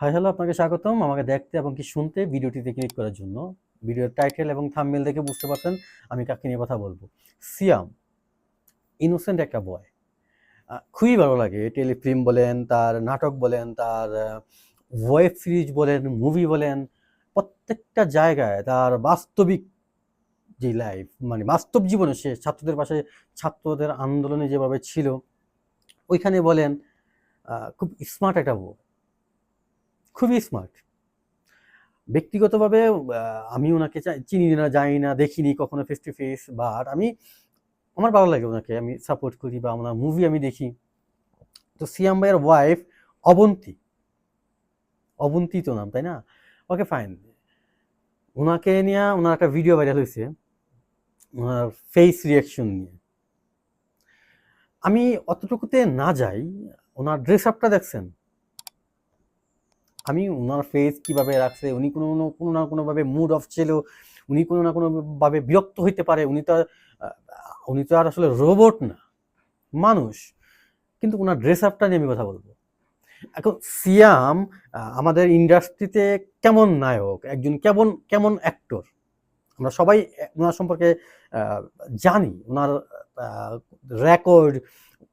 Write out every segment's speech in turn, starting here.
Hi hello আপনাকে স্বাগতম। আমাকে দেখতে এবং কি শুনতে ভিডিওটিতে ক্লিক করার জন্য। ভিডিওর টাইটেল এবং থামমেল দেখে বুঝতে পারছেন আমি কাকে নিয়ে কথা বলব। সিয়াম ইনোসেন্ট একটা বয় খুবই ভালো লাগে। টেলিফিল্ম বলেন, তার নাটক বলেন, তার ওয়েব সিরিজ বলেন মুভি বলেন, প্রত্যেকটা জায়গায় তার বাস্তবিক যে লাইফ মানে বাস্তব জীবনে সে ছাত্রদের পাশে, ছাত্রদের আন্দোলনে যেভাবে ছিল, ওইখানে বলেন খুব স্মার্ট একটা বউ। খুবই স্মার্ট ব্যক্তিগতভাবে আমি ওনাকে চিনি না, জানি না, দেখিনি কখনো ফেস টু ফেস বাট আমি, আমার ভালো লাগে ওনাকে, আমি সাপোর্ট করি বা ওনার মুভি আমি দেখি। তো সিয়াম ভাইয়ের ওয়াইফ অবন্তী। অবন্তী তো নাম, তাই না? ওকে ফাইন ওনাকে নিয়ে, ওনার একটা ভিডিও ভাইরাল হয়েছে, ওনার ফেস রিয়াকশন নিয়ে। আমি অতটুকুতে না যাই, ওনার ড্রেস আপটা দেখছেন? আমি ওনার ফেস কীভাবে রাখছে, উনি কোনো কোনো না কোনোভাবে মুড অফ ছিল, উনি কোনো না কোনোভাবে বিরক্ত হইতে পারে, উনি তো উনি তো আর আসলে রোবট না, মানুষ। কিন্তু ওনার ড্রেস আপটা নিয়ে আমি কথা বলব। এখন সিয়াম আমাদের ইন্ডাস্ট্রিতে কেমন নায়ক, একজন কেমন কেমন অ্যাক্টর আমরা সবাই, ওনার সম্পর্কে জানি। ওনার রেকর্ড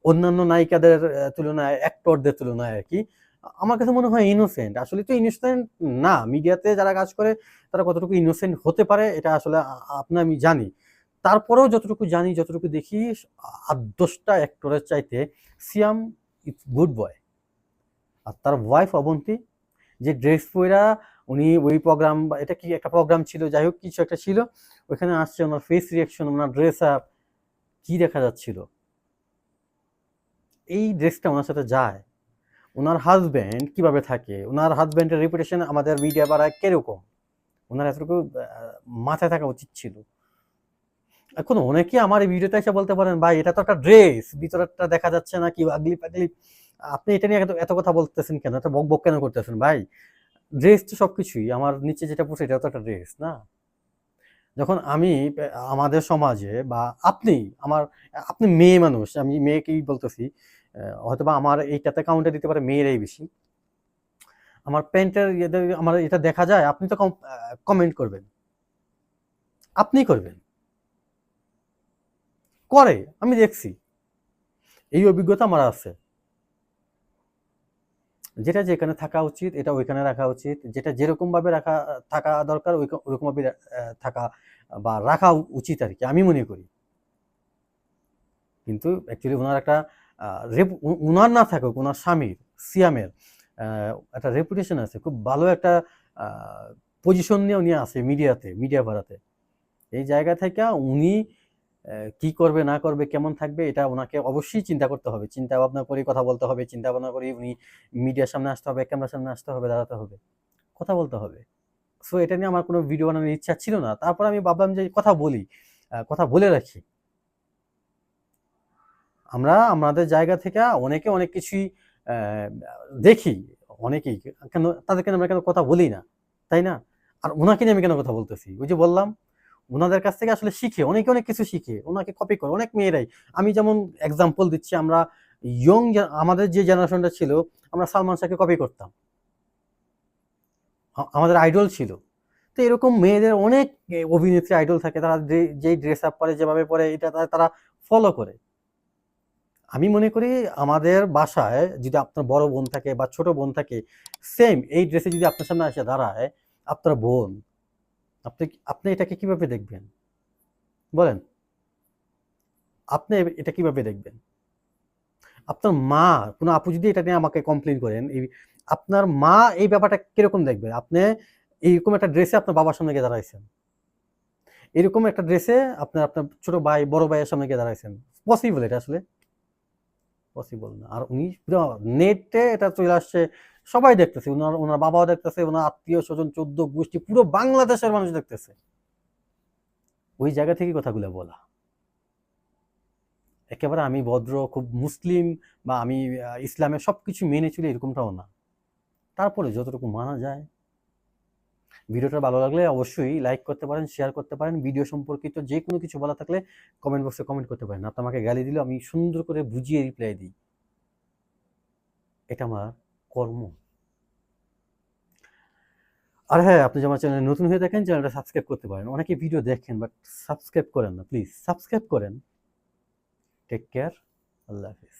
অন্যান্য নায়িকাদের তুলনায় অ্যাক্টরদের তুলনায় আর কি আমার কাছে মনে হয় ইনোসেন্ট আসলে তো ইনোসেন্ট না। মিডিয়াতে যারা কাজ করে, তারা কতটুকু ইনোসেন্ট হতে পারে, এটা আসলে আপনি আমি জানি। তারপরেও যতটুকু জানি, যতটুকু দেখি আদশটা অ্যাক্টরের চাইতে সিয়াম ইটস গুড বয় আর তার ওয়াইফ অবন্তী, যে ড্রেস পরা উনি ওই প্রোগ্রাম বা, এটা কি একটা প্রোগ্রাম ছিল, যাই হোক, কিছু একটা ছিল, ওইখানে আসছে ওনার ফেস রিয়াকশন ওনার ড্রেস আপ কী দেখা যাচ্ছিল? এই ড্রেসটা ওনার সাথে যায়। ওনার হাজব্যান্ড কীভাবে থাকে? ওনার হাজব্যান্ডের রেপুটেশন আমাদের মিডিয়া পাড়ায় কীরকম? ওনার এতটুকু মাথায় থাকা উচিত ছিল। এখন অনেকে আমার এই ভিডিওতে এসে বলতে পারেন, ভাই, এটা তো একটা ড্রেস ভিতরটা দেখা যাচ্ছে না, কি আগলি পাগলি। আপনি এটা নিয়ে এত কথা বলতেছেন কেন? এত বক বক কেন করতেছেন? ভাই ড্রেস তো সবকিছুই। আমার নিচে যেটা পড়ছে এটা তো একটা ড্রেস না? যখন আমি, আমাদের সমাজে বা আপনি, আমার, আপনি মেয়ে মানুষ, আমি মেয়েকেই বলতেছি হয়তোবা আমার এইটাতে কাউন্টার দিতে পারে মেয়েরাই বেশি। আমার প্যান্টের আমার এটা দেখা যায়, আপনি তো কমেন্ট করবেন। আপনি করবেন। করে, আমি দেখছি। এই অভিজ্ঞতা আমার আছে। যেটা যেখানে থাকা উচিত এটা ওইখানে রাখা উচিত। যেটা যেরকমভাবে রাখা থাকা দরকার ওই ভাবে আহ, থাকা বা রাখা উচিত আর কি আমি মনে করি। কিন্তু অ্যাকচুয়ালি ওনার একটা রেপ- উনার না থাকুক ওনার স্বামীর সিয়ামের একটা রেপুটেশন আছে। খুব ভালো একটা পজিশন নিয়ে উনি আছে মিডিয়াতে মিডিয়া ভাড়াতে এই জায়গা থেকে উনি কি করবে, না করবে, কেমন থাকবে, এটা ওনাকে অবশ্যই চিন্তা করতে হবে। চিন্তা ভাবনা করে কথা বলতে হবে, চিন্তা ভাবনা করে উনি মিডিয়ার সামনে আসতে হবে, ক্যামেরার সামনে আসতে হবে, দাঁড়াতে হবে। কথা বলতে হবে। সো এটা নিয়ে আমার কোনো ভিডিও বানানোর ইচ্ছা ছিল না। তারপর আমি ভাবলাম যে কথা বলি কথা বলে রাখি। আমরা আমাদের জায়গা থেকে অনেকে অনেক কিছুই দেখি, অনেকেই। কেন, তাদেরকে আমরা কেন কথা বলি না? তাই না? আর ওনাকে নিয়ে আমি কেন কথা বলতেছি? ওই যে বললাম ওনাদের কাছ থেকে আসলে শিখে, অনেকে অনেক কিছু শিখে ওনাকে কপি করে, অনেক মেয়েরাই। আমি যেমন এক্সাম্পল দিচ্ছি, আমরা ইয়ং আমাদের যে জেনারেশনটা ছিল, আমরা সালমান শাহকে কপি করতাম। আমাদের আইডল ছিল। তো এরকম মেয়েদের অনেক অভিনেত্রী আইডল থাকে, তারা যেই ড্রেস আপ করে, যেভাবে পরে, এটা তারা- ফলো করে। আমি মনে করি আমাদের বাসায় যদি আপনার বড় বোন থাকে বা ছোট বোন থাকে সেম এই ড্রেসে যদি আপনার সামনে এসে দাঁড়ায়, আপনার বোন আপনি আপনি এটাকে কীভাবে দেখবেন? বলেন। আপনি এটা কীভাবে দেখবেন? আপনার মা, কোনো আপু যদি এটা নিয়ে আমাকে কমপ্লেন করেন, এই আপনার মা এই ব্যাপারটা কীরকম দেখবে? আপনি এইরকম একটা ড্রেসে আপনার বাবার সামনে গিয়ে দাঁড়াইছেন। এরকম একটা ড্রেসে আপনার আপনার ছোট ভাই, বড় ভাইয়ের সামনে গিয়ে দাঁড়াইছেন। পসিবল এটা আসলে? পসিবল না। আর উনি নেটে এটা চলে আসছে, সবাই দেখতেছে ওনার ওনার বাবাও দেখতেছে ওনার আত্মীয় স্বজন, চোদ্দ গোষ্ঠী, পুরো বাংলাদেশের মানুষ দেখতেছে। ওই জায়গা থেকে কথাগুলো বলা। একেবারে আমি ভদ্র, খুব মুসলিম বা আমি ইসলামের সব কিছু মেনে চলি এরকমটাও না। তারপরে যতটুকু মানা যায় ভিডিওটা ভালো লাগলে অবশ্যই লাইক করতে পারেন শেয়ার করতে পারেন। ভিডিও সম্পর্কিত যে কোনো কিছু বলা থাকলে কমেন্ট বক্সে কমেন্ট করতে পারেন। আপনি আমাকে গালি দিলে আমি সুন্দর করে বুঝিয়ে রিপ্লাই দিই। এটা আমার কর্ম। আর হ্যাঁ আপনি আমার চ্যানেলে নতুন হয়ে থাকেন চ্যানেলটা সাবস্ক্রাইব করতে পারেন। অনেকে ভিডিও দেখেন বাট সাবস্ক্রাইব করেন না প্লিজ সাবস্ক্রাইব করেন। টেক কেয়ার আল্লাহ হাফিজ।